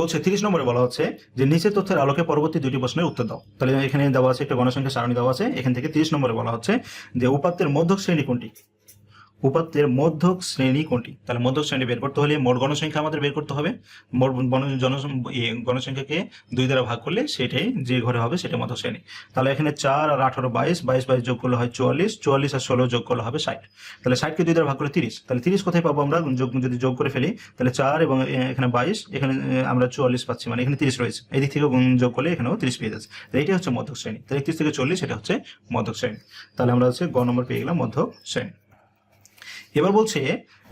বলছে, তিরিশ নম্বরে বলা হচ্ছে যে, নিচের তথ্যের আলোকে পরবর্তী দুটি প্রশ্নের উত্তর দাও। তাহলে এখানে দেওয়া আছে, একটা গণসংখ্যা সারণী দেওয়া আছে, এখান থেকে তিরিশ নম্বরে বলা হচ্ছে যে উপাত্তের মধ্যক শ্রেণি কোনটি? উপাত্তের মধ্যক শ্রেণি কোনটি? তাহলে মধ্যক শ্রেণি বের করতে হলে মোট গণসংখ্যা আমাদের বের করতে হবে। মোট জন ইয়ে, গণসংখ্যাকে দুই দ্বারা ভাগ করলে সেটাই যে ঘরে হবে সেটা মধ্যক শ্রেণি। তাহলে এখানে চার আর আঠারো বাইশ বাইশ বাইশ যোগ করলে হয় চুয়াল্লিশ চুয়াল্লিশ আর ষোলো যোগ করলে হবে ষাট। তাহলে ষাটকে দুই দ্বারা ভাগ করলে তিরিশ। তাহলে তিরিশ কোথায় পাবো আমরা? যোগ যদি যোগ করে ফেলি তাহলে চার এবং এখানে বাইশ এখানে আমরা চুয়াল্লিশ পাচ্ছি। মানে এখানে তিরিশ রয়েছে। এদিক থেকে যোগ করলে এখানেও তিরিশ পেয়ে যাচ্ছে। তাহলে এটাই হচ্ছে মধ্যক শ্রেণি। তাহলে একত্রিশ থেকে চল্লিশ এটা হচ্ছে মধ্যক শ্রেণি। তাহলে আমরা হচ্ছে গ নম্বর পেয়ে গেলাম মধ্যক শ্রেণি। এবার বলছে,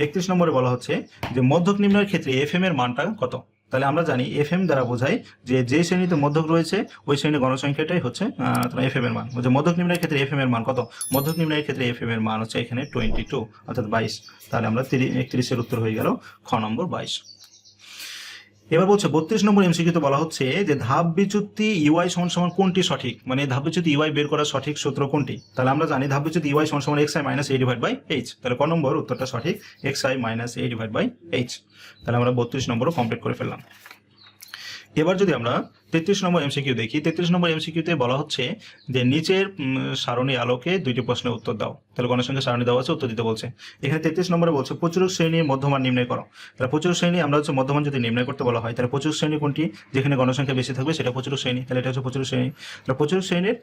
একত্রিশ নম্বরে বলা হচ্ছে যে মধ্যক নিম্নের ক্ষেত্রে এফ এর মানটা কত? তাহলে আমরা জানি এফ এম দ্বারা বোঝায় যে যে শ্রেণীতে মধ্যক রয়েছে, ওই শ্রেণির গণসংখ্যাটাই হচ্ছে এফ এম এর মান। যে মধ্যক নিম্নের ক্ষেত্রে এফ এম এর মান কত? মধ্যক নিম্নের ক্ষেত্রে এফ এম এর মান হচ্ছে এখানে টোয়েন্টি টু অর্থাৎ বাইশ। তাহলে আমরা তিরিশ, একত্রিশের উত্তর হয়ে গেল খ নম্বর বাইশ। এবার বলছে, বত্রিশ নম্বর এমসিকিউতে বলা হচ্ছে যে ধাপ বিচ্যুতি ইউআই সমান সমান কোনটি সঠিক? মানে ধাপ বিচ্যুতি ইউআই বের করার সঠিক সূত্র কোনটি? তাহলে আমরা জানি ধাপ বিচ্যুতি ইউআই সমান সমান X I minus A divide by H তাহলে ক নম্বর উত্তরটা সঠিক? X I minus A divide by H তাহলে আমরা বত্রিশ নম্বরও কমপ্লিট করে ফেললাম। এবার যদি আমরা তেত্রিশ নম্বর এমসিকিউ দেখি। তেত্রিশ নম্বর এমসিকিউতে বলা হচ্ছে যে নিচের সারণী আলোকে দুইটি প্রশ্নের উত্তর দাও। তাহলে গণসংখ্যা সারণী দেওয়া আছে, উত্তর দিতে বলছে। এখানে তেত্রিশ নম্বরে বলছে প্রচুর শ্রেণির মধ্যমান নির্ণয় করো। তাহলে প্রচুর শ্রেণি, আমরা হচ্ছে মধ্যমান যদি নির্ণয় করতে বলা হয়, তাহলে প্রচুর শ্রেণি কোনটি? যেখানে গণসংখ্যা বেশি থাকবে সেটা প্রচুর শ্রেণি। তাহলে এটা হচ্ছে প্রচুর শ্রেণি। তাহলে প্রচুর শ্রেণির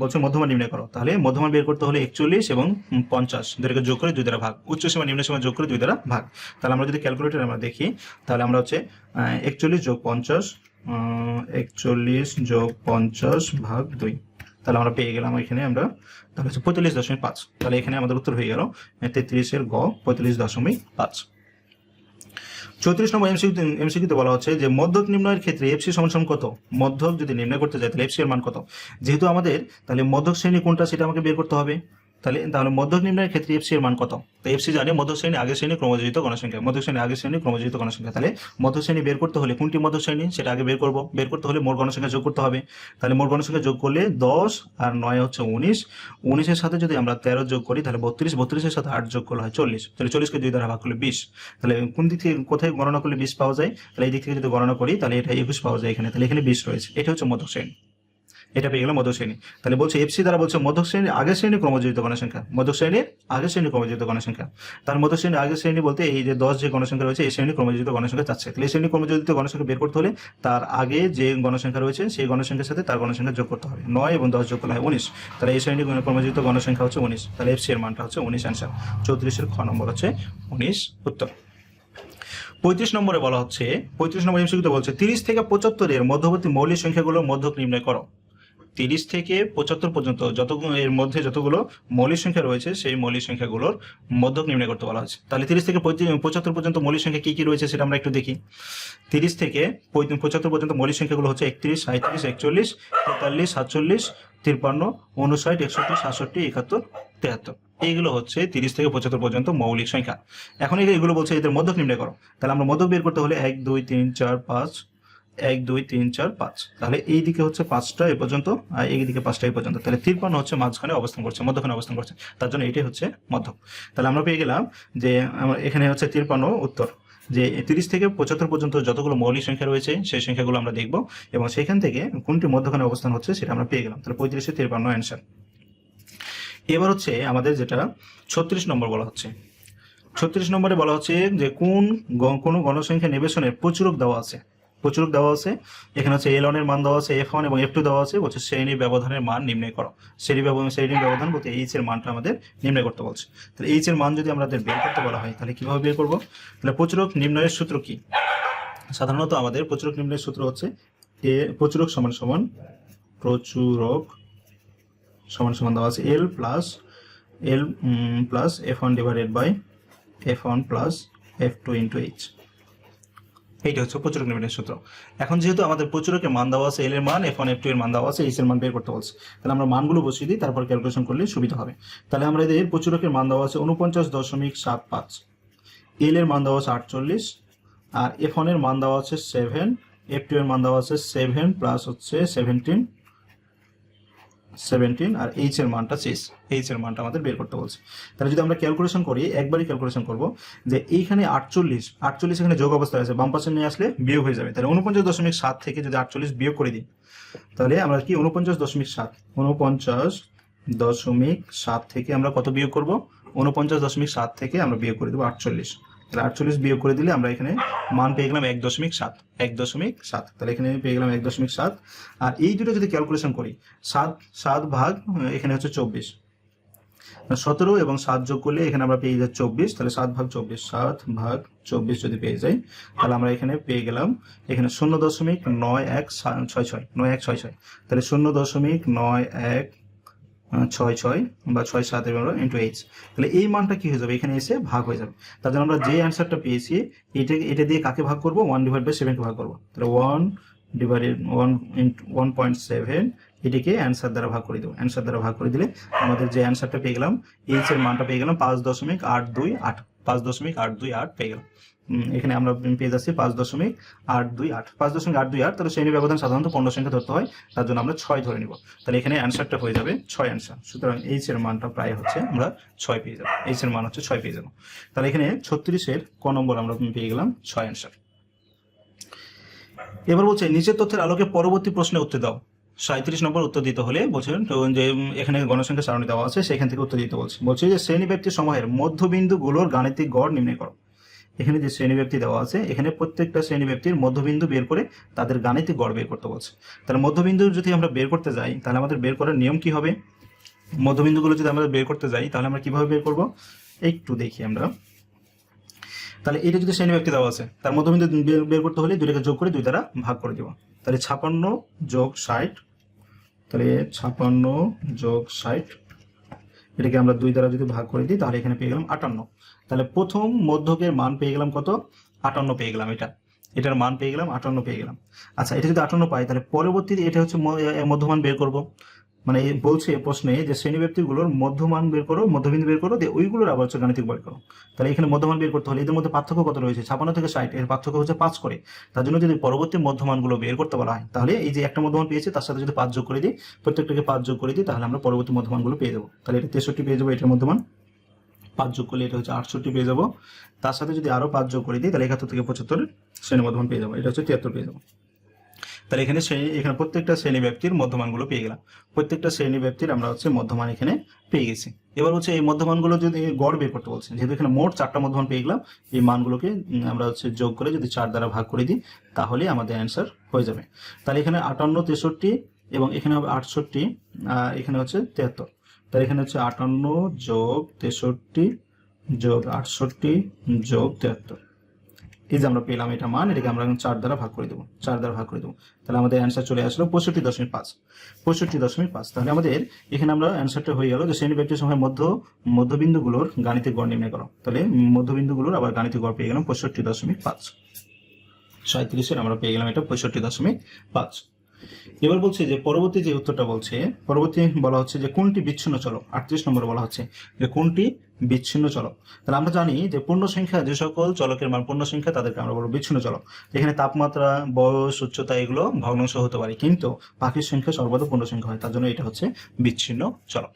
বলছে মধ্যমান নির্ণয় করো। তাহলে মধ্যমান বের করতে হলে একচল্লিশ এবং পঞ্চাশ দুটোকে যোগ করে দুই দ্বারা ভাগ। উচ্চ সীমা নিম্ন সীমা যোগ করে দুই দ্বারা ভাগ। তাহলে আমরা যদি ক্যালকুলেটর আমরা দেখি, তাহলে আমরা হচ্ছে একচল্লিশ যোগ পঞ্চাশ একচল্লিশ যোগ পঞ্চাশ ভাগ দুই। তাহলে আমরা পেয়ে গেলাম এখানে আমরা, তাহলে হচ্ছে পঁয়তাল্লিশ দশমিক পাঁচ। তাহলে এখানে আমাদের উত্তর হয়ে গেল তেত্রিশের গ, পঁয়তাল্লিশ দশমিক পাঁচ। চৌত্রিশ নম্বর এমসিকিউ এমসিকিউতে বলা হচ্ছে যে, মধ্যক নির্ণয়ের ক্ষেত্রে এফসি সমান কত? মধ্যক যদি নির্ণয় করতে চাই তাহলে এফসি এর মান কত? যেহেতু আমাদের, তাহলে মধ্যক শ্রেণি কোনটা, সেটা আমাকে বের করতে হবে। তাহলে তাহলে মধ্যক নির্ণয়ের ক্ষেত্রে এফসি এর মান কত? তো এফসি জানে মধ্যক শ্রেণি, আগের শ্রেণি ক্রমযোজিত গণসংখ্যা। মধ্যক শ্রেণি শ্রেণি ক্রমযোজিত গণসংখ্যা। তাহলে মধ্যক শ্রেণি বের করতে হলে কোনটি মধ্যক শ্রেণি? সেটা আগে বের করব। বের করতে হলে মোট গণসংখ্যা যোগ করতে হবে। তাহলে মোট গণসংখ্যা যোগ করলে দশ আর নয় হচ্ছে উনিশ। উনিশের সাথে যদি আমরা তেরো যোগ করি, তাহলে বত্রিশ। বত্রিশের সাথে আট যোগ করলে হয় চল্লিশ। তাহলে চল্লিশকে দুই দ্বারা ভাগ করলে বিশ। তাহলে কোন দিক থেকে, কোথায় গণনা করলে বিশ পাওয়া যায়? তাহলে এই দিক থেকে যদি গণনা করি, তাহলে এটা একুশ পাওয়া যায় এখানে। তাহলে এখানে বিশ রয়েছে। এটা হচ্ছে মধ্যক শ্রেণি। এটা পেয়ে গেলাম মধ্যক শ্রেণি। তাহলে বলছে এফসি দ্বারা বলছে মধ্যক শ্রেণির আগের শ্রেণি ক্রমযোজিত গণসংখ্যা। মধ্যক শ্রেণির আগের শ্রেণি ক্রমযোজিত গণসংখ্যা। তার মধ্যক শ্রেণির আগের শ্রেণি বলতে এই যে দশ যে গণসংখ্যা রয়েছে এই শ্রেণি ক্রমযোজিত গণসংখ্যা চাচ্ছে। তাহলে এই শ্রেণি ক্রমযোজিত গণসংখ্যা বের করতে হলে তার আগে যে গণসংখ্যা রয়েছে, সেই গণসংখ্যার সাথে তার গণসংখ্যা যোগ করতে হবে। নয় এবং দশ যোগ করলে হয় উনিশ। তাহলে এই শ্রেণি ক্রমযোজিত গণসংখ্যা হচ্ছে উনিশ। তাহলে এফসি এর মানটা হচ্ছে উনিশ অ্যান্সার চৌত্রিশের খ নম্বর হচ্ছে উনিশ উত্তর। পঁয়ত্রিশ নম্বরে বলা হচ্ছে, পঁয়ত্রিশ নম্বর এমসিকিউতে বলছে, তিরিশ থেকে পঁচাত্তরের মধ্যবর্তী মৌলিক সংখ্যাগুলোর মধ্যক নির্ণয় করো। তিরিশ থেকে পঁচাত্তর পর্যন্ত যতগুলো, এর মধ্যে যতগুলো মৌলিক সংখ্যা রয়েছে, সেই মৌলিক সংখ্যাগুলোর মধ্যক নির্ণয় করতে বলা হয়েছে। তাহলে তিরিশ থেকে পঁচাত্তর পর্যন্ত মৌলিক সংখ্যা কি কি রয়েছে সেটা আমরা একটু দেখি। তিরিশ থেকে পঁচাত্তর পর্যন্ত মৌলিক সংখ্যাগুলো হচ্ছে একত্রিশ সাঁত্রিশ একচল্লিশ, তেতাল্লিশ, সাতচল্লিশ তিপ্পান্ন উনষাট, একষট্টি, সাতষট্টি, একাত্তর তেহাত্তর এইগুলো হচ্ছে তিরিশ থেকে পঁচাত্তর পর্যন্ত মৌলিক সংখ্যা। এখন এগুলো বলছে এদের মধ্যক নির্ণয় করো। তাহলে আমরা মধ্যক বের করতে হলে এক, দুই, তিন, চার, পাঁচ এক, দুই, তিন, চার, পাঁচ। তাহলে এই দিকে হচ্ছে পাঁচটা এই পর্যন্ত, আর এই দিকে পাঁচটা এই পর্যন্ত। তাহলে তিরপান্ন হচ্ছে মাঝখানে অবস্থান করছে, মধ্যখানে অবস্থান করছে। তার জন্য এটাই হচ্ছে মধ্যক তাহলে আমরা পেয়ে গেলাম যে, আমার এখানে হচ্ছে তিরপান্ন উত্তর। যে তিরিশ থেকে পঁচাত্তর পর্যন্ত যতগুলো মৌলিক সংখ্যা রয়েছে, সেই সংখ্যাগুলো আমরা দেখব এবং সেখান থেকে কোনটি মধ্যখানে অবস্থান হচ্ছে সেটা আমরা পেয়ে গেলাম। তাহলে পঁয়ত্রিশে তিরপান্ন অ্যান্সার এবার হচ্ছে আমাদের যেটা ছত্রিশ নম্বর বলা হচ্ছে। ছত্রিশ নম্বরে বলা হচ্ছে যে কোন কোনো গণসংখ্যা নিবেশনের প্রচুরক দেওয়া আছে। প্রচুরক দেওয়া আছে। এখানে হচ্ছে এল এর মান দেওয়া আছে এফ ওয়ান এবং এফ টু দেওয়া আছে, বলছে শ্রেণি ব্যবধানের মান নির্ণয় করো। শ্রেণি ব্যবধান শ্রেণি ব্যবধান বলতে এইচ এর মানটা আমাদের নির্ণয় করতে বলছে। তাহলে এইচ এর মান যদি আমাদের বের করতে বলা হয়, তাহলে কীভাবে বের করব? তাহলে প্রচুরক নির্ণয়ের সূত্র কি? সাধারণত আমাদের প্রচুরক নির্ণয়ের সূত্র হচ্ছে এ প্রচুরক সমান সমান প্রচুরক সমান সমান দেওয়া আছে L plus L plus F one divided by F one plus F two into H এইটা হচ্ছে প্রচুরক লিমিটের সূত্র। এখন যেহেতু আমাদের প্রচুরকের মান দেওয়া আছে এল এর মান এফ ওয়ান এফ টু এর মান দেওয়া আছে এইচ এর মান বের করতে বলছে। তাহলে আমরা মানগুলো বসিয়ে দিই, তারপর ক্যালকুলেশন করলে সুবিধা হবে। তাহলে আমরা এদের প্রচুরকের মান দেওয়া আছে উনপঞ্চাশ দশমিক সাত পাঁচ। এল এর মান দেওয়া আছে আটচল্লিশ, আর এফ ওয়ানের মান দেওয়া আছে সেভেন এফ টু এর মান দেওয়া আছে সেভেন প্লাস হচ্ছে সেভেন্টিন সেভেন্টিন আর এইচ এর মানটা সিক্স এইচ এর মানটা আমাদের বের করতে বলছে। তাহলে যদি আমরা ক্যালকুলেশন করি, একবারই ক্যালকুলেশন করব যে এইখানে আটচল্লিশ আটচল্লিশ এখানে যোগ অবস্থায় আছে, বাম পাশে নিয়ে আসলে বিয়োগ হয়ে যাবে। তাহলে উনপঞ্চাশ দশমিক সাত থেকে যদি আটচল্লিশ বিয়োগ করে দিই, তাহলে আমরা কি উনপঞ্চাশ দশমিক সাত উনপঞ্চাশ দশমিক সাত থেকে আমরা কত বিয়োগ করব? উনপঞ্চাশ দশমিক সাত থেকে আমরা বিয়োগ করে দেবো আটচল্লিশ। তাহলে আটচল্লিশ বিয়োগ করে দিলে আমরা এখানে মান পেয়ে গেলাম এক দশমিক সাত, এক দশমিক সাত। তাহলে এখানে পেয়ে গেলাম এক দশমিক সাত। আর এই দুটো যদি ক্যালকুলেশন করি, সাত সাত ভাগ এখানে হচ্ছে চব্বিশ। সতেরো এবং সাত যোগ করলে এখানে আমরা পেয়ে যাই চব্বিশ। তাহলে সাত ভাগ চব্বিশ, সাত ভাগ চব্বিশ যদি পেয়ে যাই, তাহলে আমরা এখানে পেয়ে গেলাম, এখানে শূন্য দশমিক নয় এক ছয় ছয়, নয় এক ছয় ছয়। তাহলে শূন্য দশমিক নয় এক ছয় ছয় বা ছয় সাত এবং ইন্টু এইচ তাহলে এই মানটা কি হয়ে যাবে? এখানে এসে ভাগ হয়ে যাবে। তার জন্য আমরা যে অ্যান্সারটা পেয়েছি এটা এটা দিয়ে কাকে ভাগ করব? ওয়ান ডিভাইড বাই সেভেনকে ভাগ করব। তাহলে one divided one one point seven এটিকে অ্যান্সার দ্বারা ভাগ করে দেবো। অ্যান্সার দ্বারা ভাগ করে দিলে আমাদের যে অ্যান্সারটা পেয়ে গেলাম এইচ এর মানটা পেয়ে গেলাম পাঁচ দশমিক আট দুই আট পাঁচ দশমিক আট দুই আট পেয়ে গেলাম। এখানে আমরা পেয়ে যাচ্ছি পাঁচ দশমিক আট দুই আট। পাঁচ দশমিক আট দুই আট, তাহলে শ্রেণি ব্যবধান সাধারণত পনেরো সংখ্যা ধরতে হয়, তার জন্য আমরা ছয় ধরে নিব। তাহলে এখানে অ্যান্সারটা হয়ে যাবে ছয় অ্যান্সার। সুতরাং এইচ এর মানটা প্রায় হচ্ছে আমরা ছয় পেয়ে যাব। এইচ এর মান হচ্ছে ছয় পেয়ে যাব। তাহলে এখানে ছত্রিশের ক নম্বর আমরা পেয়ে গেলাম ছয় অ্যান্সার। এবার বলছে, নিচের তথ্যের আলোকে পরবর্তী প্রশ্নে উত্তর দাও। সাঁত্রিশ নম্বর উত্তর দিতে হলে বলছেন যে এখানে গণসংখ্যা সারণী দেওয়া আছে, সেখান থেকে উত্তর দিতে বলছে। বলছে যে শ্রেণি ব্যক্তি সময়ের মধ্যবিন্দুগুলোর গাণিতিক গড় নির্ণয় করো। এখানে যে শ্রেণি ব্যক্তি দেওয়া আছে, এখানে প্রত্যেকটা শ্রেণি ব্যক্তির মধ্যবিন্দু বের করে তাদের গাণিতিক গড় বের করতে বলছে। তাহলে মধ্যবিন্দু যদি আমরা বের করতে যাই, তাহলে আমাদের বের করার নিয়ম কি হবে? মধ্যবিন্দুগুলো যদি আমরা বের করতে যাই, তাহলে আমরা কীভাবে বের করব? একটু দেখি আমরা। তাহলে এটা যদি শ্রেণি ব্যক্তি দেওয়া আছে, তার মধ্যবিন্দু বের করতে হলে দুইটাকে যোগ করে দুই দ্বারা ভাগ করে দিব। তাহলে ছাপান্ন যোগ ষাট, তাহলে ছাপান্ন যোগ ষাট, এটাকে আমরা দুই দ্বারা যদি ভাগ করে দিই, তাহলে এখানে পেয়ে গেলাম আটান্ন। তাহলে প্রথম মধ্যকের মান পেয়ে গেলাম কত? আটান্ন পেয়ে গেলাম এটা। এটার মান পেয়ে গেলাম, আটান্ন পেয়ে গেলাম। আচ্ছা এটা যদি আটান্ন পাই, তাহলে পরবর্তীতে এটা হচ্ছে মধ্যমান বের করব। মানে বলছে প্রশ্নে যে শ্রেণি ব্যক্তিগুলোর মধ্যমান বের করো, মধ্যবিন্দু বের করো, দিয়ে ওইগুলোর আবার হচ্ছে গাণিতিক বের করো। তাহলে এখানে মধ্যমান বের করতে হলে এদের মধ্যে পার্থক্য কত রয়েছে? ছাপান্ন থেকে ষাট, এর পার্থক্য হচ্ছে পাঁচ করে। তার জন্য যদি পরবর্তী মধ্যমানগুলো বের করতে বলা হয়, তাহলে এই যে একটা মধ্যমান পেয়েছে, তার সাথে যদি পাঁচ যোগ করে দিই, প্রত্যেকটাকে পাঁচ যোগ করে দিই, তাহলে আমরা পরবর্তী মধ্যমানগুলো পেয়ে যাব তাহলে এটা তেষট্টি পেয়ে যাব এটার মধ্যমান। পাঁচ যোগ করলে এটা হচ্ছে আটষট্টি পেয়ে যাব। তার সাথে যদি আরও পাঁচ যোগ করে দিই, তাহলে একাত্তর থেকে পঁচাত্তর শ্রেণি মধ্যমান পেয়ে যাব। এটা হচ্ছে তিয়াত্তর পেয়ে যাব। তাহলে এখানে শ্রেণি, এখানে প্রত্যেকটা শ্রেণি ব্যক্তির মধ্যমানগুলো পেয়ে গেলাম। প্রত্যেকটা শ্রেণি ব্যক্তির আমরা হচ্ছে মধ্যমান এখানে পেয়ে গেছি। এবার হচ্ছে এই মধ্যমানগুলো যদি গড় বের করতে বলছেন, যেহেতু এখানে মোট চারটা মধ্যমান পেয়ে গেলাম, এই মানগুলোকে আমরা হচ্ছে যোগ করে যদি চার দ্বারা ভাগ করে দিই, তাহলে আমাদের অ্যান্সার হয়ে যাবে। তাহলে এখানে আটান্ন, তেষট্টি এবং এখানে হবে আটষট্টি এখানে হচ্ছে তেহাত্তর তাহলে এখানে হচ্ছে আটান্ন যোগ তেষট্টি যোগ আটষট্টি যোগ তেহাত্তর। এই যে আমরা পেলাম এটা মান, এটাকে আমরা চার দ্বারা ভাগ করে দেবো, চার দ্বারা ভাগ করে দেবো। তাহলে আমাদের অ্যান্সার চলে আসলো পঁয়ষট্টি দশমিক পাঁচ। পঁয়ষট্টি দশমিক পাঁচ, তাহলে আমাদের এখানে আমরা অ্যান্সারটা হয়ে গেল যে শ্রেণি ব্যক্তির সময় মধ্য, মধ্যবিন্দুগুলোর গাণিতিক গড় নির্ণয় করো। তাহলে মধ্যবিন্দুগুলোর আবার গাণিতিক গড় পেয়ে গেলাম পঁয়ষট্টি দশমিক পাঁচ। সাঁত্রিশের আমরা পেয়ে গেলাম এটা পঁয়ষট্টি দশমিক পাঁচ। এবার বলছে যে পরবর্তী যে উত্তরটা বলছে, পরবর্তী বলা হচ্ছে যে কোনটি বিচ্ছিন্ন চলক? আটত্রিশ নম্বর বলা হচ্ছে যে কোনটি বিচ্ছিন্ন চলক? তাহলে আমরা জানি যে পূর্ণ সংখ্যা যে সকল চলকের মান, পূর্ণ সংখ্যা তাদেরকে আমরা বলব বিচ্ছিন্ন চলক। এখানে তাপমাত্রা, বয়স, উচ্চতা এগুলো ভগ্নাংশ হতে পারে, কিন্তু পাখির সংখ্যা সর্বদা পূর্ণ সংখ্যা হয়, তার জন্য এটা হচ্ছে বিচ্ছিন্ন চলক।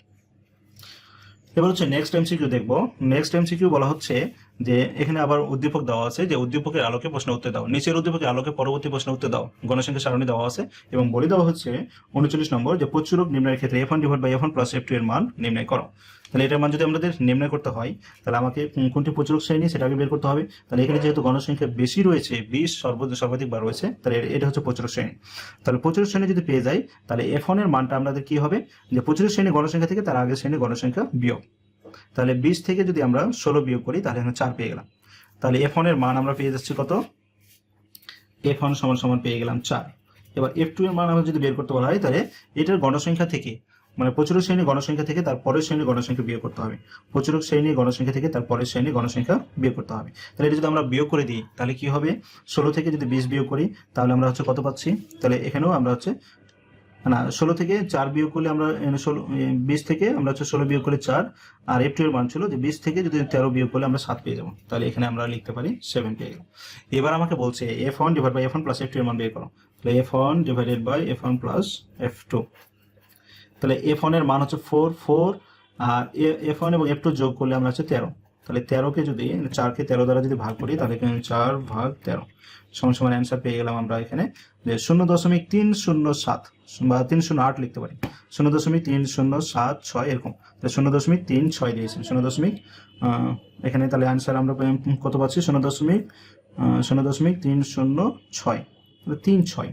এবার হচ্ছে নেক্সট এমসিকিউ দেখব। নেক্সট এমসিকিউ বলা হচ্ছে যে এখানে আবার উদ্দীপক দেওয়া আছে যে উদ্দীপকের আলোকে প্রশ্ন উত্তর দাও। নিচের উদ্দীপকের আলোকে পরবর্তী প্রশ্ন উত্তর দাও। গণসংখ্যা সারণী দেওয়া আছে এবং বলে দেওয়া হচ্ছে উনচল্লিশ নম্বর যে প্রচুরক নির্ণয়ের ক্ষেত্রে F one divide by F one plus F two এর মান নির্ণয় করো। তাহলে এটার মান যদি আমাদের নির্ণয় করতে হয়, তাহলে আমাকে কোনটি প্রচুরক শ্রেণি সেটা আগে বের করতে হবে। তাহলে এখানে যেহেতু গণসংখ্যা বেশি রয়েছে, বিশ সর্ব সর্বাধিক বার রয়েছে, তাহলে এটা হচ্ছে প্রচুরক শ্রেণি। তাহলে প্রচুরক শ্রেণি যদি পেয়ে যাই, তাহলে এফ এর মানটা আমাদের কি হবে? যে প্রচুরক শ্রেণি গণসংখ্যা থেকে, তার আগের শ্রেণি গণসংখ্যা বিয়োগ। তাহলে বিশ থেকে যদি আমরা ষোলো বিয়োগ করি, তাহলে এখানে চার পেয়ে গেলাম। তাহলে এফ এর মান আমরা পেয়ে যাচ্ছি কত? এফ ওয়ান সমান সমান পেয়ে গেলাম চার। এবার এফ টু এর মান আমরা যদি বের করতে বলা হয়, তাহলে এটার গণসংখ্যা থেকে মানে প্রচুরক শ্রেণি গণসংখ্যা থেকে তার পরের শ্রেণি গণসংখ্যা বিয়োগ করতে হবে। প্রচুরক শ্রেণি গণসংখ্যা থেকে তার পরের শ্রেণি গণসংখ্যা বিয়োগ করতে হবে। তাহলে এটা যদি আমরা বিয়োগ করে দিই, তাহলে কি হবে? ষোলো থেকে যদি বিশ বিয়োগ করি, তাহলে আমরা হচ্ছে কত পাচ্ছি? তাহলে এখানেও আমরা হচ্ছে না, ষোলো থেকে চার বিয়োগ করলে আমরা ষোলো বিশ থেকে আমরা হচ্ছে ষোলো বিয়োগ করলে চার, আর এফ টু এর মান ছিল যে বিশ থেকে যদি তেরো বিয়োগ করলে আমরা সাত পেয়ে যাব। তাহলে এখানে আমরা লিখতে পারি সেভেন পেয়ে গেলাম। এবার আমাকে বলছে F one divide by F one plus F two এর মান বের করো। তাহলে F one divided by F one plus F two তাহলে এফ ওয়ানের মান হচ্ছে ফোর ফোর আর এফ ওয়ান এবং এফ টু যোগ করলে আমরা হচ্ছে তেরো। তাহলে তেরোকে যদি চারকে তেরো দ্বারা যদি ভাগ করি, তাহলে এখানে চার ভাগ তেরো। সমান সমান অ্যান্সার পেয়ে গেলাম আমরা এখানে। যে শূন্য দশমিক তিন শূন্য সাত। বা তিন শূন্য আট লিখতে পারি। শূন্য দশমিক তিন শূন্য সাত ছয় এরকম। তাহলে শূন্য দশমিক তিন ছয় দিয়েছেন। শূন্য দশমিক এখানে তাহলে আনসার আমরা কত পাচ্ছি? শূন্য দশমিক শূন্য দশমিক তিন শূন্য ছয়। তিন ছয়।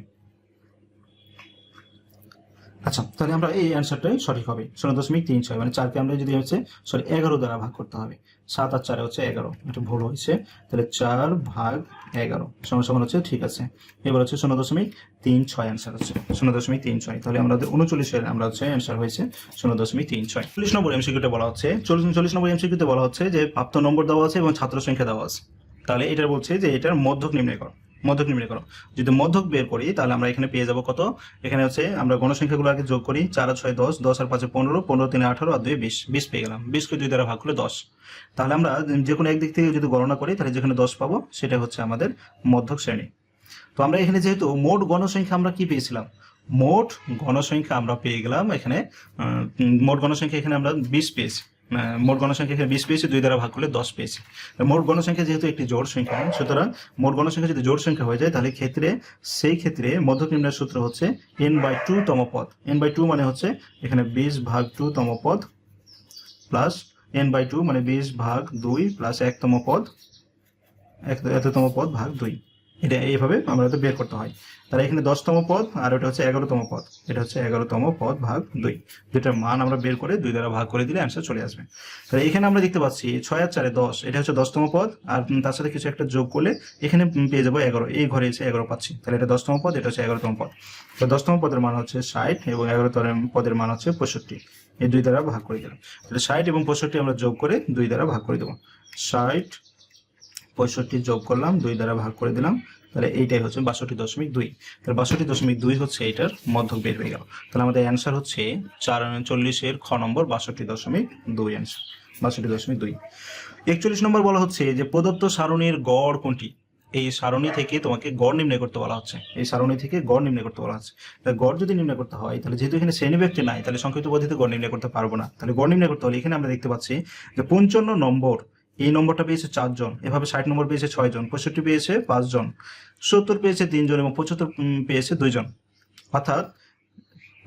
আচ্ছা তাহলে আমরা এই অ্যান্সারটাই সঠিক হবে। শূন্য দশমিক তিন ছয় মানে চারকে আমরা যদি হচ্ছে সরি এগারো দ্বারা ভাগ করতে হবে। সাত আর চারে হচ্ছে এগারো, এটা ভুল হয়েছে। তাহলে চার ভাগ এগারো সমান সমান হচ্ছে ঠিক আছে। এবার হচ্ছে শূন্য দশমিক তিন ছয় অ্যান্সার হচ্ছে। শূন্য দশমিক তিন ছয়, তাহলে আমাদের উনচল্লিশের আমরা হচ্ছে অ্যান্সার হয়েছে শূন্য দশমিক তিন ছয়। চল্লিশ নম্বর এমসিকিউতে বলা হচ্ছে, চল্লিশ চল্লিশ নম্বর এমসিকিউতে বলা হচ্ছে যে প্রাপ্ত নম্বর দেওয়া আছে এবং ছাত্র সংখ্যা দেওয়া আছে। তাহলে এটা বলছে যে এটার মধ্যক নির্ণয় করো। মধ্যক নির্ণয় করো। যদি মধ্যক বের করি, তাহলে আমরা এখানে পেয়ে যাব কত? এখানে হচ্ছে আমরা গণসংখ্যাগুলো আগে যোগ করি, চার, ছয়, দশ দশ আর পাঁচে পনেরো পনেরো, তিনে, আঠারো আর দুই বিশ। বিশ পেয়ে গেলাম। বিশকে দুই দ্বারা ভাগ করলে দশ। তাহলে আমরা যে কোনো একদিক থেকে যদি গণনা করি, তাহলে যেখানে দশ পাবো, সেটা হচ্ছে আমাদের মধ্যক শ্রেণি। তো আমরা এখানে যেহেতু মোট গণসংখ্যা আমরা কি পেয়েছিলাম? মোট গণসংখ্যা আমরা পেয়ে গেলাম এখানে মোট গণসংখ্যা এখানে আমরা বিশ পেয়েছি। মোট গণসংখ্যা এখানে বিশ পেয়েছি, দুই দ্বারা ভাগ করলে দশ পেয়েছি। মোট গণসংখ্যা যেহেতু একটি জোড় সংখ্যা, সুতরাং মোট গণসংখ্যা যদি জোড় সংখ্যা হয়ে যায়, তাহলে ক্ষেত্রে সেই ক্ষেত্রে মধ্যক সূত্র হচ্ছে এন বাই টু তম পদ। এন বাই টু মানে হচ্ছে এখানে বিশ ভাগ টু তম পদ প্লাস এন বাই টু মানে বিশ ভাগ দুই প্লাস একতম পদ, এক, এততম পদ ভাগ দুই। এটা এইভাবে আমরা তো বের করতে হয়। তাহলে এখানে দশতম পদ, আর ওটা হচ্ছে এগারোতম পদ। এটা হচ্ছে এগারোতম পদ ভাগ দুই। দুইটার মান আমরা বের করে দুই দ্বারা ভাগ করে দিলে অ্যান্সার চলে আসবে। তাহলে এখানে আমরা দেখতে পাচ্ছি ছয় আর চারে দশ, এটা হচ্ছে দশতম পদ, আর তার সাথে কিছু একটা যোগ করলে এখানে পেয়ে যাব এগারো, এই ঘরে এসে এগারো পাচ্ছি। তাহলে এটা দশতম পদ, এটা হচ্ছে এগারোতম পদ। তো দশতম পদের মান হচ্ছে ষাট, এবং এগারোতম পদের মান হচ্ছে পঁয়ষট্টি। এই দুই দ্বারা ভাগ করে দিলাম। তাহলে ষাট এবং পঁয়ষট্টি আমরা যোগ করে দুই দ্বারা ভাগ করে দেবো। ষাট, পঁয়ষট্টি যোগ করলাম, দুই দ্বারা ভাগ করে দিলাম। তাহলে এইটাই হচ্ছে বাষট্টি দশমিক দুই। তাহলে বাষট্টি দশমিক দুই হচ্ছে এটার মধ্যক বের হয়ে গেল। তাহলে আমাদের অ্যান্সার হচ্ছে চার চল্লিশের খ নম্বর বাষট্টি দশমিক দুই অ্যান্সার বাষট্টি দশমিক দুই। একচল্লিশ নম্বর বলা হচ্ছে যে প্রদত্ত সারণীর গড় কোনটি? এই সারণী থেকে তোমাকে গড় নির্ণয় করতে বলা হচ্ছে। এই সারণী থেকে গড় নির্ণয় করতে বলা হচ্ছে। তাহলে গড় যদি নির্ণয় করতে হয়, তাহলে যেহেতু এখানে শ্রেণি ব্যক্তি নাই, তাহলে সংক্ষিপ্ত পদ্ধতিতে গড় নির্ণয় করতে পারব না। তাহলে গড় নির্ণয় করতে হলে এখানে আমরা দেখতে পাচ্ছি যে পঞ্চান্ন নম্বর এই নম্বরটা পেয়েছে চারজন, এভাবে ষাট নম্বর পেয়েছে ছয়জন, পঁয়ষট্টি পেয়েছে পাঁচজন, সত্তর পেয়েছে তিনজন এবং পঁচাত্তর পেয়েছে দুইজন। অর্থাৎ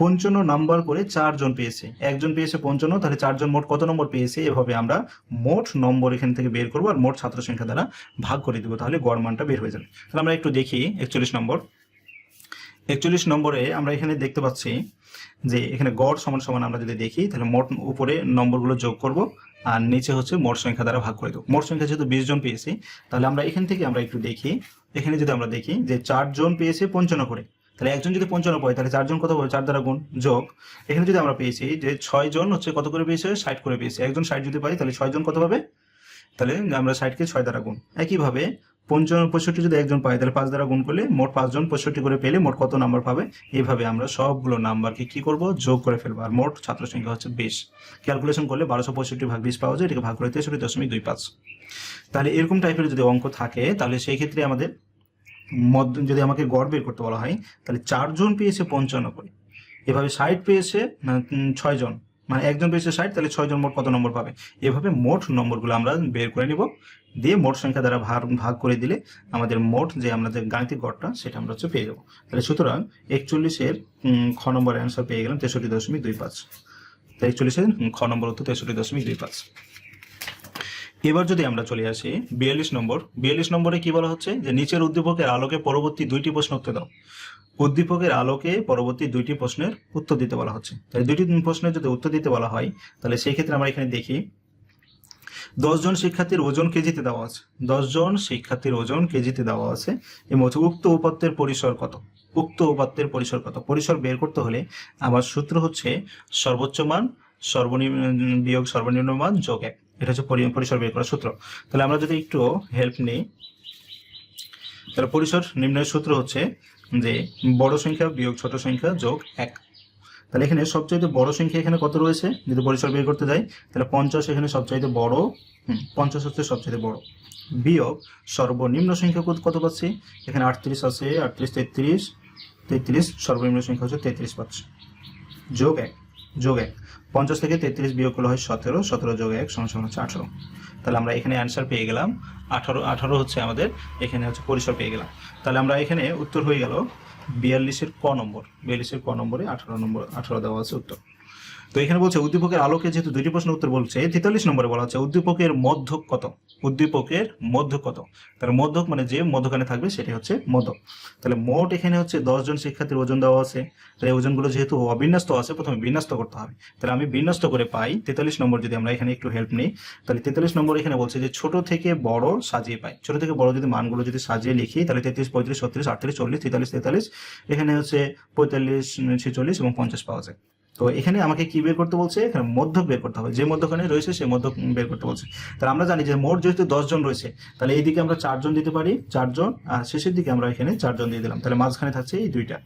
পঞ্চান্ন নাম্বার করে চারজন পেয়েছে। একজন পেয়েছে পঞ্চান্ন, তাহলে চারজন মোট কত নম্বর পেয়েছে? এভাবে আমরা মোট নম্বর এখান থেকে বের করব আর মোট ছাত্র সংখ্যা দ্বারা ভাগ করে দেবো, তাহলে গড় মানটা বের হয়ে যাবে। তাহলে আমরা একটু দেখি একচল্লিশ নম্বর। একচল্লিশ নম্বরে আমরা এখানে দেখতে পাচ্ছি যে এখানে গড় সমান সমান আমরা যদি দেখি, তাহলে মোট উপরে নম্বরগুলো যোগ করব। আর নিচে হচ্ছে মোট সংখ্যা দ্বারা ভাগ করে দেবো। মোট সংখ্যা যেহেতু বিশ জন পেয়েছি, তাহলে আমরা এখান থেকে আমরা একটু দেখি। এখানে যদি আমরা দেখি যে চারজন পেয়েছে পঞ্চান্ন করে, তাহলে একজন যদি পঞ্চান্ন পায়, তাহলে চারজন কত হবে? চার দ্বারা গুণ যোগ। এখানে যদি আমরা পেয়েছি যে ছয়জন হচ্ছে কত করে পেয়েছে? ষাট করে পেয়েছে। একজন ষাট যদি পাই, তাহলে ছয়জন কত পাবে? তাহলে আমরা ষাটকে ছয় দ্বারা গুণ। একইভাবে পঞ্চান্ন পঁয়ষট্টি যদি একজন পায়, তাহলে পাঁচ দ্বারা গুণ করলে মোট পাঁচজন পঁয়ষট্টি করে পেলে মোট কত নাম্বার পাবে? এইভাবে আমরা সবগুলো নাম্বারকে কি করব? যোগ করে ফেলব। আর মোট ছাত্র সংখ্যা হচ্ছে বিশ। ক্যালকুলেশন করলে বারোশো পঁয়ষট্টি ভাগ বিশ পাওয়া যায়, এটাকে ভাগ করে তেষট্টি দশমিক দুই পাঁচ। তাহলে এরকম টাইপের যদি অঙ্ক থাকে, তাহলে সেই ক্ষেত্রে আমাদের মধ্য, যদি আমাকে গড় বের করতে বলা হয়, তাহলে চারজন পেয়েছে পঞ্চান্ন করে। এভাবে ষাট পেয়েছে ছয়জন মানে একজন পেয়েছে ষাট, তাহলে ছয়জন মোট কত নম্বর পাবে? এভাবে মোট নম্বরগুলো আমরা বের করে নিব। দিয়ে মোট সংখ্যা দ্বারা ভাগ ভাগ করে দিলে আমাদের মোট যে আমাদের গাণিতিক গড়টা, সেটা আমরা হচ্ছে পেয়ে যাব। তাহলে সুতরাং একচল্লিশের খ নম্বর অ্যান্সার পেয়ে গেলাম তেষট্টি দশমিক দুই পাঁচ। তাই একচল্লিশের খ নম্বর উত্তর তেষট্টি দশমিক দুই পাঁচ। এবার যদি আমরা চলে আসি, বিয়াল্লিশ নম্বর। বিয়াল্লিশ নম্বরে কি বলা হচ্ছে? যে নিচের উদ্দীপকের আলোকে পরবর্তী দুইটি প্রশ্ন উত্তর দাও। উদ্দীপকের আলোকে পরবর্তী দুইটি প্রশ্নের উত্তর দিতে বলা হচ্ছে। তাই দুইটি প্রশ্নের যদি উত্তর দিতে বলা হয়, তাহলে সেই ক্ষেত্রে আমরা এখানে দেখি, দশজন শিক্ষার্থীর ওজন কেজিতে দেওয়া আছে। দশজন শিক্ষার্থীর ওজন কেজিতে দেওয়া আছে। এবং উক্ত উপাত্তের পরিসর কত? উক্ত উপাত্তের পরিসর কত? পরিসর বের করতে হলে আমার সূত্র হচ্ছে সর্বোচ্চ মান, সর্বনিম্ন বিয়োগ সর্বনিম্ন মান যোগ এক। এটা হচ্ছে পরি- পরিসর বের করার সূত্র। তাহলে আমরা যদি একটু হেল্প নিই, তাহলে পরিসর নির্ণয়ের সূত্র হচ্ছে যে বড় সংখ্যা বিয়োগ ছোট সংখ্যা যোগ এক। তাহলে এখানে সবচাইতে বড় সংখ্যা এখানে কত রয়েছে? যদি পরিসর বের করতে যাই, তাহলে পঞ্চাশ এখানে সবচাইতে বড় পঞ্চাশ হচ্ছে সবচাইতে বড়। বিয়োগ সর্বনিম্ন সংখ্যা কত- পাচ্ছি? এখানে আটত্রিশ আছে, আটত্রিশ তেত্রিশ তেত্রিশ সর্বনিম্ন সংখ্যা হচ্ছে তেত্রিশ পাচ্ছি। যোগ এক যোগ এক। পঞ্চাশ থেকে তেত্রিশ বিয়োগ করলে হয় সতেরো সতেরো যোগ এক সমান হচ্ছে আঠারো। তাহলে আমরা এখানে অ্যান্সার পেয়ে গেলাম। আঠারো আঠারো হচ্ছে আমাদের, এখানে হচ্ছে পরিসর পেয়ে গেলাম। তাহলে আমরা এখানে উত্তর হয়ে গেল বিয়াল্লিশের ক নম্বর। বিয়াল্লিশের ক নম্বরে আঠারো নম্বর, আঠারো দেওয়া আছে উত্তর। তো এখানে বলছে, উদ্দীপকের আলোকে যেহেতু দুইটি প্রশ্ন উত্তর বলছে, তেতাল্লিশ নম্বরে বলা হচ্ছে, উদ্দীপকের মধ্যক কত? উদ্দীপকের মধ্যক কত? তাহলে মধ্যক মানে যে মধ্যখানে থাকবে সেটি হচ্ছে মধ্যক। তাহলে মোট এখানে হচ্ছে দশ জন শিক্ষার্থীর ওজন দেওয়া আছে, তাহলে ওজনগুলো যেহেতু অবিন্যস্ত আছে, প্রথমে বিন্যস্ত করতে হবে। তাহলে আমি বিন্যস্ত করে পাই, তেতাল্লিশ নম্বর যদি আমরা এখানে একটু হেল্প নিই, তাহলে তেতাল্লিশ নম্বর এখানে বলছে যে ছোট থেকে বড় সাজিয়ে পাই। ছোট থেকে বড় যদি মানগুলো যদি সাজিয়ে লিখি, তাহলে তেত্রিশ, পঁয়ত্রিশ, ছত্রিশ, আটত্রিশ, চল্লিশ, তেতাল্লিশ তেতাল্লিশ, এখানে হচ্ছে পঁয়তাল্লিশ, ছেচল্লিশ এবং পঞ্চাশ পাওয়া যায়। তো এখানে আমাকে কি বের করতে বলছে? এখানে মধ্যক বের করতে হবে। যে মধ্যখানে রয়েছে সেই মধ্যক বের করতে বলছে। তাহলে আমরা জানি যে মোট যেহেতু দশজন রয়েছে, তাহলে এইদিকে আমরা চারজন দিতে পারি চারজন আর শেষের দিকে আমরা এখানে চারজন দিয়ে দিলাম। তাহলে মাঝখানে থাকছে এই দুইটা।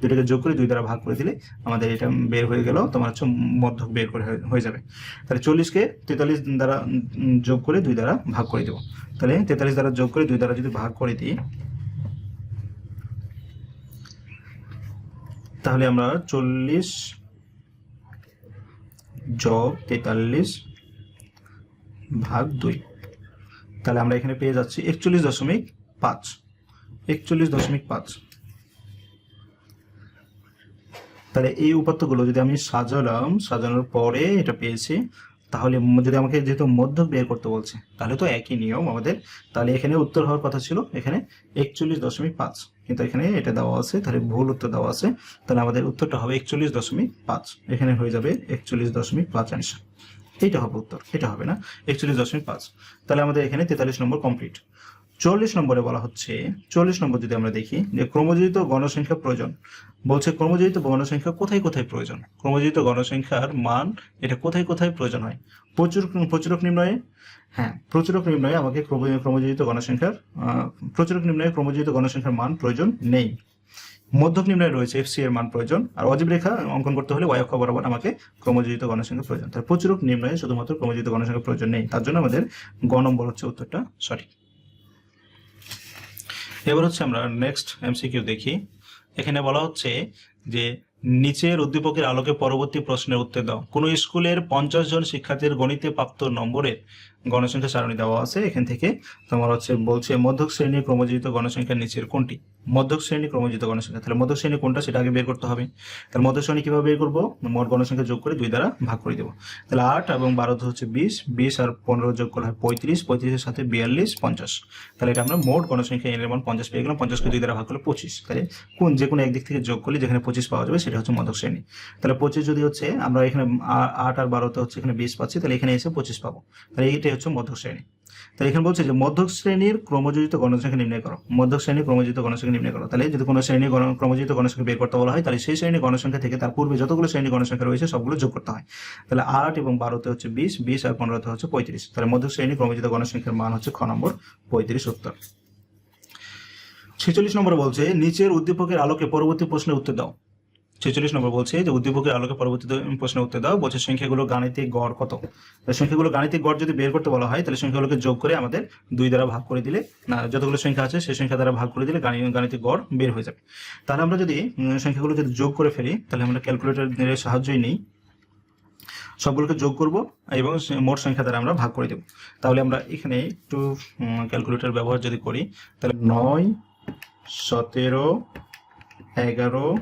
দুইটাকে যোগ করে দুই দ্বারা ভাগ করে দিলে আমাদের এটা বের হয়ে গেল, তোমার হচ্ছে মধ্যক বের করে হয়ে যাবে। তাহলে চল্লিশকে তেতাল্লিশ দ্বারা যোগ করে দুই দ্বারা ভাগ করে দেবো। তাহলে তেতাল্লিশ দ্বারা যোগ করে দুই দ্বারা যদি ভাগ করে দিই, তাহলে আমরা চল্লিশ যোগ তেতাল্লিশ ভাগ দুই। তাহলে আমরা এখানে পেয়ে যাচ্ছি একচল্লিশ দশমিক পাঁচ। একচল্লিশ দশমিক পাঁচ। তাহলে এই উপাত্তগুলো যদি আমি সাজালাম, সাজানোর পরে এটা পেয়েছি, তাহলে যদি আমাকে যেহেতু মধ্যক বের করতে বলছে, তাহলে তো একই নিয়ম আমাদের। তাহলে এখানে উত্তর হওয়ার কথা ছিল, এখানে একচল্লিশ দশমিক পাঁচ। কিন্তু এখানে এটা দেওয়া আছে, তাহলে ভুল উত্তর দেওয়া আছে। তাহলে আমাদের উত্তরটা হবে একচল্লিশ দশমিক পাঁচ। এখানে হয়ে যাবে একচল্লিশ দশমিক পাঁচ অ্যান্সার এইটা হবে উত্তর, এটা হবে না, একচল্লিশ দশমিক পাঁচ। তাহলে আমাদের এখানে তেতাল্লিশ নম্বর কমপ্লিট চল্লিশ নম্বরে বলা হচ্ছে, চল্লিশ নম্বর যদি আমরা দেখি যে ক্রমযোজিত গণসংখ্যা প্রয়োজন, বলছে ক্রমযোজিত গণসংখ্যা কোথায় কোথায় প্রয়োজন? ক্রমযোজিত গণসংখ্যার মান এটা কোথায় কোথায় প্রয়োজন হয়? প্রচুর প্রচুরক নির্ণয়ে হ্যাঁ প্রচুরক নির্ণয়ে আমাকে ক্রম- ক্রমযোজিত গণসংখ্যার প্রচুরক নির্ণয়ে ক্রমযোজিত গণসংখ্যার মান প্রয়োজন নেই। মধ্যক নির্ণয়ে রয়েছে এফসি এর মান প্রয়োজন, আর অজীব রেখা অঙ্কন করতে হলে ওয়াই অক্ষ বরাবর আমাকে ক্রমযোজিত গণসংখ্যা প্রয়োজন। তার প্রচুরক নির্ণয়ে শুধুমাত্র ক্রমযোজিত গণসংখ্যা প্রয়োজন নেই, তার জন্য আমাদের গ নম্বর হচ্ছে উত্তরটা সঠিক। এবার হচ্ছে আমরা নেক্সট এমসিকিউ দেখি। এখানে বলা হচ্ছে যে নিচের উদ্দীপকের আলোকে পরবর্তী প্রশ্নের উত্তর দাও। কোন স্কুলের পঞ্চাশ জন শিক্ষার্থীর গণিতে প্রাপ্ত নম্বরের গণসংখ্যা সারণী দেওয়া আছে। এখান থেকে তোমার হচ্ছে বলছে মধ্যক শ্রেণির ক্রমযোজিত গণসংখ্যার নিচের কোনটি? মধ্যক শ্রেণি ক্রমযোজিত গণসংখ্যা। তাহলে মধ্যক শ্রেণি কোনটা সেটা আগে বের করতে হবে। তাহলে মধ্যক শ্রেণি কীভাবে বের করব? মোট গণসংখ্যা যোগ করে দুই দ্বারা ভাগ করে দেবো। তাহলে আট এবং বারো হচ্ছে বিশ। বিশ আর পনেরো যোগ করা হয় পঁয়ত্রিশ। পঁয়ত্রিশের সাথে বিয়াল্লিশ, পঞ্চাশ। তাহলে এটা আমরা মোট গণসংখ্যা এর মান পঞ্চাশ পেয়ে গেলাম। পঞ্চাশকে দুই দ্বারা ভাগ করলে পঁচিশ। তাহলে কোন যে কোনো একদিক থেকে যোগ করলে যেখানে পঁচিশ পাওয়া যাবে সেটা হচ্ছে মধ্যক শ্রেণি। তাহলে পঁচিশ যদি হচ্ছে আমরা এখানে আট আর বারোতে হচ্ছে এখানে বিশ পাচ্ছি। তাহলে এখানে এসে পঁচিশ পাবো। তাহলে হচ্ছে মধ্যক শ্রেণি। তাহলে এখানে বলছে যে মধ্যক শ্রেণির ক্রমযোজিত গণসংখ্যা নির্ণয় করো। মধ্যক শ্রেণির ক্রমযোজিত গণসংখ্যা নির্ণয় করো। তাহলে যদি কোনো শ্রেণি ক্রমযোজিত গণসংখ্যা বের করতে বলা হয়, তাহলে সেই শ্রেণি গণসংখ্যা থেকে তার পূর্বে যতগুলো শ্রেণি গণসংখ্যা রয়েছে সবগুলো যোগ করতে হয়। তাহলে আট এবং বারোতে হচ্ছে বিশ বিশ আর পনেরোতে হচ্ছে পঁয়ত্রিশ। তাহলে মধ্যক শ্রেণি ক্রমযোজিত গণসংখ্যার মান হচ্ছে খ নম্বর, পঁয়ত্রিশ উত্তর। ছেচল্লিশ নম্বর বলছে, নিচের উদ্দীপকের আলোকে পরবর্তী প্রশ্নের উত্তর দাও। ছেচল্লিশ নম্বর বলছে যে, উদ্দীপকের আলোকে পরবর্তী প্রশ্নের উত্তর দাও। বলছে, সংখ্যাগুলো গাণিতিক গড় কত? সংখ্যাগুলো গাণিতিক গড় যদি বের করতে বলা হয়, তাহলে সংখ্যাগুলোকে যোগ করে আমাদের দুই দ্বারা ভাগ করে দিলে, না, যতগুলো সংখ্যা আছে, সেই সংখ্যা দ্বারা ভাগ করে দিলে গাণি- গাণিতিক গড় বের হয়ে যাবে। তাহলে আমরা যদি সংখ্যাগুলো যদি যোগ করে ফেলি, তাহলে আমরা ক্যালকুলেটরের সাহায্যই নেই। সবগুলোকে যোগ করব এবং মোট সংখ্যা দ্বারা আমরা ভাগ করে দেব। তাহলে আমরা এখানে একটু ক্যালকুলেটর ব্যবহার যদি করি, তাহলে নয়, সতেরো, এগারো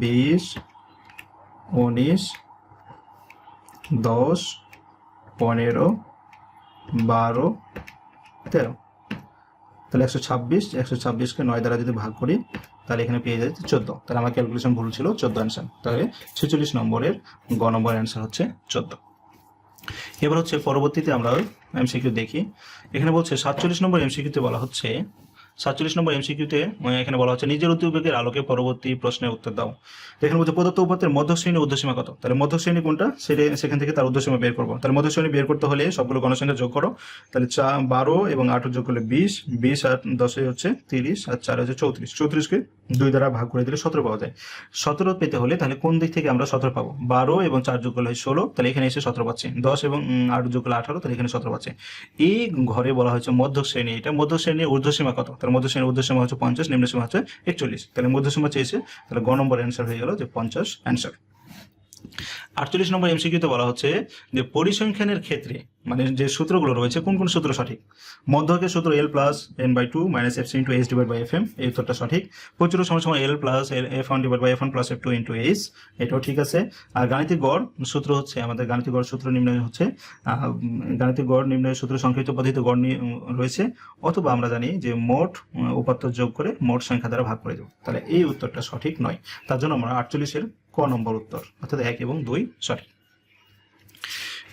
বিশ, উনিশ, দশ, পনেরো, বারো, তেরো। তাহলে একশো ছাব্বিশ, একশো ছাব্বিশকে নয় দ্বারা যদি ভাগ করি, তাহলে এখানে পেয়ে যাচ্ছে চোদ্দ। তাহলে আমার ক্যালকুলেশন ভুল ছিল, চোদ্দ অ্যান্সার তাহলে ছেচল্লিশ নম্বরের গ নম্বর অ্যান্সার হচ্ছে চোদ্দ। এবার হচ্ছে পরবর্তীতে আমরা এমসিকিউ দেখি। এখানে বলছে সাতচল্লিশ নম্বর এমসিকিউতে বলা হচ্ছে সাতচল্লিশ নম্বর এমসিকিউতে এখানে বলা হচ্ছে, নিজের উদ্যোগের আলোকে পরবর্তী প্রশ্নের উত্তর দাও। এখানে বলছে, প্রদত্ত উপাত্তের মধ্যশ্রেণী উদ্দেশ্যমা কত? তাহলে মধ্যশ্রেণী কোনটা? সেটা, সেখান থেকে তার উদ্দেশ্যমা বের করব। তাহলে মধ্যশ্রেণী বের করতে হলে সবগুলো গণসংখ্যা যোগ করো। তাহলে চা, বারো এবং আট যোগ করলে বিশ বিশ আর দশে হচ্ছে তিরিশ, আর চার হচ্ছে চৌত্রিশ। চৌত্রিশকে দুই দ্বারা ভাগ করে দিলে সতেরো পাওয়া যায়। সতেরো পেতে হলে তাহলে কোন দিক থেকে আমরা সতেরো পাবো? বারো এবং চার যোগ করলে হয় ষোলো, তাহলে এখানে এসে সতেরো পাচ্ছে। দশ এবং আট যোগ করলে আঠারো, তাহলে এখানে সতেরো পাচ্ছে। এই ঘরে বলা হয়েছে মধ্য শ্রেণি এটা। মধ্য শ্রেণির ঊর্ধ্বসীমা কত? তাহলে মধ্য শ্রেণির ঊর্ধ্বসীমা হচ্ছে পঞ্চাশ, নিম্নসীমা হচ্ছে একচল্লিশ। তাহলে মধ্যসীমা চেয়েছে, তাহলে গ নম্বর অ্যান্সার হয়ে গেল যে পঞ্চাশ অ্যান্সার আটচল্লিশ নম্বর এমসিকিউতে বলা হচ্ছে যে পরিসংখ্যানের ক্ষেত্রে মানে যে সূত্রগুলো রয়েছে, কোন কোন সূত্র সঠিক? মধ্যকের সূত্র L plus N by two minus F into H divide by F M এই উত্তরটা সঠিক। প্রচুর সময় সময় L plus L F one divide by F one plus F two into H এটাও ঠিক আছে। আর গাণিতিক গড় সূত্র হচ্ছে, আমাদের গাণিতিক গড় সূত্র নির্ণয় হচ্ছে গাণিতিক গড় নির্ণয়ের সূত্র সংক্ষিপ্ত পদ্ধতিতে গড় রয়েছে, অথবা আমরা জানি যে মোট উপাত্ত যোগ করে মোট সংখ্যা দ্বারা ভাগ করে দেবো। তাহলে এই উত্তরটা সঠিক নয়। তার জন্য আমরা আটচল্লিশের ক নম্বর উত্তর, অর্থাৎ এক এবং দুই, সঠিক।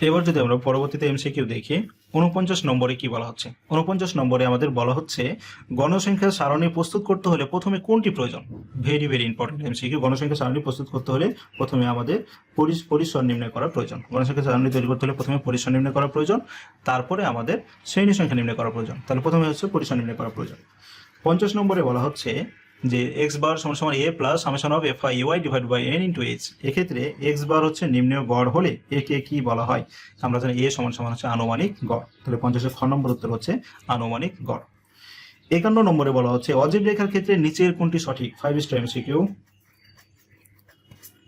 এবার যদি আমরা পরবর্তীতে এমসি এমসিকিউ দেখি উনপঞ্চাশ নম্বরে কি বলা হচ্ছে? উনপঞ্চাশ নম্বরে আমাদের বলা হচ্ছে, গণসংখ্যার সারণী প্রস্তুত করতে হলে প্রথমে কোনটি প্রয়োজন? ভেরি ভেরি ইম্পর্টেন্ট এমসিকিউ গণসংখ্যার সারণী প্রস্তুত করতে হলে প্রথমে আমাদের পরিস- পরিসর নির্ণয় করা প্রয়োজন। গণসংখ্যার সারণী তৈরি করতে হলে প্রথমে পরিসর নির্ণয় করা প্রয়োজন, তারপরে আমাদের শ্রেণি সংখ্যা নির্ণয় করা প্রয়োজন। তাহলে প্রথমে হচ্ছে পরিসর নির্ণয় করা প্রয়োজন। পঞ্চাশ নম্বরে বলা হচ্ছে যে এক্স বার সমান সমান A plus summation of F I Y divide by N into H এক্ষেত্রে এক্স বার হচ্ছে নিম্ন গড় হলে একে কি বলা হয়? আমরা জানি এ সমান সমান হচ্ছে আনুমানিক গড়। তাহলে পঞ্চাশের খ নম্বর উত্তর হচ্ছে আনুমানিক গড়। একান্ন নম্বরে বলা হচ্ছে অজীব রেখার ক্ষেত্রে নিচের কোনটি সঠিক? ফাইভ স্টার এমসিকিউ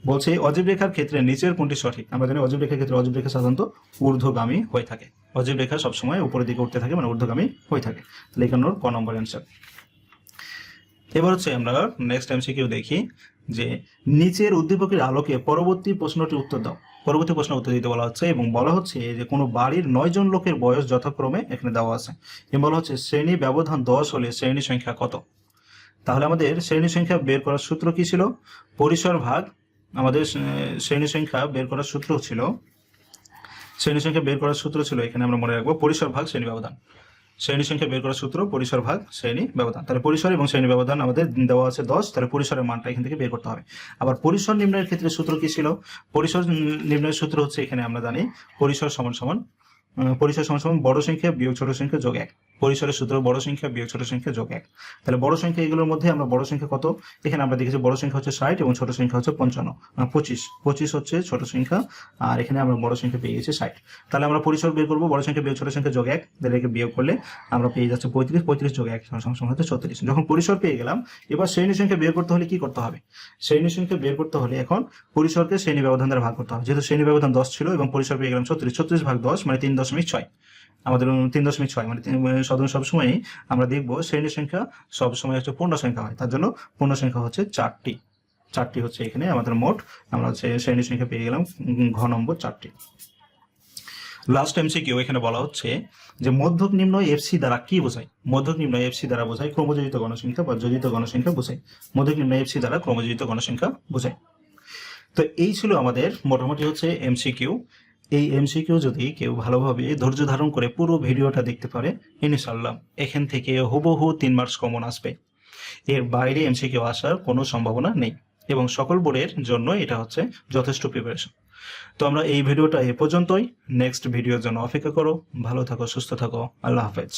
বলছে অজীব রেখার ক্ষেত্রে নিচের কোনটি সঠিক? আমরা জানি অজীব রেখার ক্ষেত্রে অজীব রেখা সাধারণত ঊর্ধ্বগামী হয়ে থাকে। অজীব রেখা সবসময় উপরের দিকে উঠতে থাকে মানে ঊর্ধ্বগামী হয়ে থাকে। তাহলে একান্নর ক নম্বর অ্যান্সার এবার হচ্ছে আমরা নেক্সট টাইম এমসিকিউ দেখি যে নিচের উদ্দীপকের আলোকে পরবর্তী প্রশ্নটি উত্তর দাও। পরবর্তী প্রশ্ন উত্তর দিতে বলা হচ্ছে এবং বলা হচ্ছে যে কোনো বাড়ির নয় জন লোকের বয়স যথাক্রমে এখানে দেওয়া আছে। এবং বলা হচ্ছে শ্রেণি ব্যবধান দশ হলে শ্রেণি সংখ্যা কত? তাহলে আমাদের শ্রেণি সংখ্যা বের করার সূত্র কি ছিল? পরিসর ভাগ আমাদের শ্রেণি সংখ্যা বের করার সূত্র ছিল। শ্রেণি সংখ্যা বের করার সূত্র ছিল, এখানে আমরা মনে রাখব পরিসর ভাগ, শ্রেণি ব্যবধান। শ্রেণি সংখ্যা বের করার সূত্র, পরিসর ভাগ, শ্রেণি ব্যবধান। তাহলে পরিসর এবং শ্রেণি ব্যবধান আমাদের দেওয়া আছে দশ, তাহলে পরিসরের মানটা এখান থেকে বের করতে হবে। আবার পরিসর নির্ণয়ের ক্ষেত্রে সূত্র কি ছিল? পরিসর নির্ণয়ের সূত্র হচ্ছে এখানে আমরা জানি পরিসর সমান সমান পরিসর সমান বড় সংখ্যা বিয়োগ ছোট সংখ্যা যোগ এক। পরিসরের সূত্র বড় সংখ্যা বিয়োগ ছোট সংখ্যা যোগ এক। তাহলে বড় সংখ্যা এগুলোর মধ্যে আমরা বড় সংখ্যা কত? এখানে আমরা দেখেছি বড় সংখ্যা হচ্ছে ষাট এবং ছোট সংখ্যা হচ্ছে পঞ্চান্ন। পঁচিশ। পঁচিশ হচ্ছে ছোট সংখ্যা আর এখানে আমরা বড় সংখ্যা পেয়ে গেছি ষাট। তাহলে আমরা পরিসর বের করব, বড় সংখ্যা বিয়োগ ছোট সংখ্যা যোগ এক। তাহলে বিয়োগ করলে আমরা পেয়ে যাচ্ছে পঁয়ত্রিশ। পঁয়ত্রিশ যোগ এক সমান হচ্ছে ছত্রিশ। যখন পরিসর পেয়ে গেলাম, এবার শ্রেণি সংখ্যা বের করতে হলে কি করতে হবে? শ্রেণি সংখ্যা বের করতে হলে এখন পরিসরকে শ্রেণি ব্যবধান দ্বারা ভাগ করতে হবে। যেহেতু শ্রেণি ব্যবধান দশ ছিল এবং পরিসর পেয়ে গেলাম ছত্রিশ ছত্রিশ ভাগ দশ মানে তিন দশমিক ছয়। আমাদের তিন দশমিক ছয় মানে মানে সদন আমরা দেখব শ্রেণি সংখ্যা সবসময় হচ্ছে পূর্ণ সংখ্যা হয়। তার জন্য পূর্ণ সংখ্যা হচ্ছে চারটি। চারটি হচ্ছে এখানে আমাদের মোট। আমরা হচ্ছে শ্রেণি সংখ্যা পেয়ে গেলাম ঘ নম্বর চারটি। লাস্ট এমসিকিউ এখানে বলা হচ্ছে যে মধ্যক নিম্ন এফসি দ্বারা কি বোঝায়? মধ্যক নিম্ন এফসি দ্বারা বোঝায় ক্রমযোজিত গণসংখ্যা বা যোজিত গণসংখ্যা বোঝায়। মধ্যক নিম্ন এফসি দ্বারা ক্রমযোজিত গণসংখ্যা বোঝায়। তো এই ছিল আমাদের মোটামুটি হচ্ছে এমসি এমসিকিউ এই এমসিকিউ যদি কেউ ভালোভাবে ধৈর্য ধারণ করে পুরো ভিডিওটা দেখতে পারে ইনশাল্লাহ এখান থেকে হুবহু তিন মার্কস কমন আসবে। এর বাইরে এমসিকিউ আসার কোনো সম্ভাবনা নেই এবং সকল বোর্ডের জন্য এটা হচ্ছে যথেষ্ট প্রিপারেশন তো আমরা এই ভিডিওটা এ পর্যন্তই। নেক্সট ভিডিওর জন্য অপেক্ষা করো। ভালো থাকো, সুস্থ থাকো। আল্লাহ হাফেজ।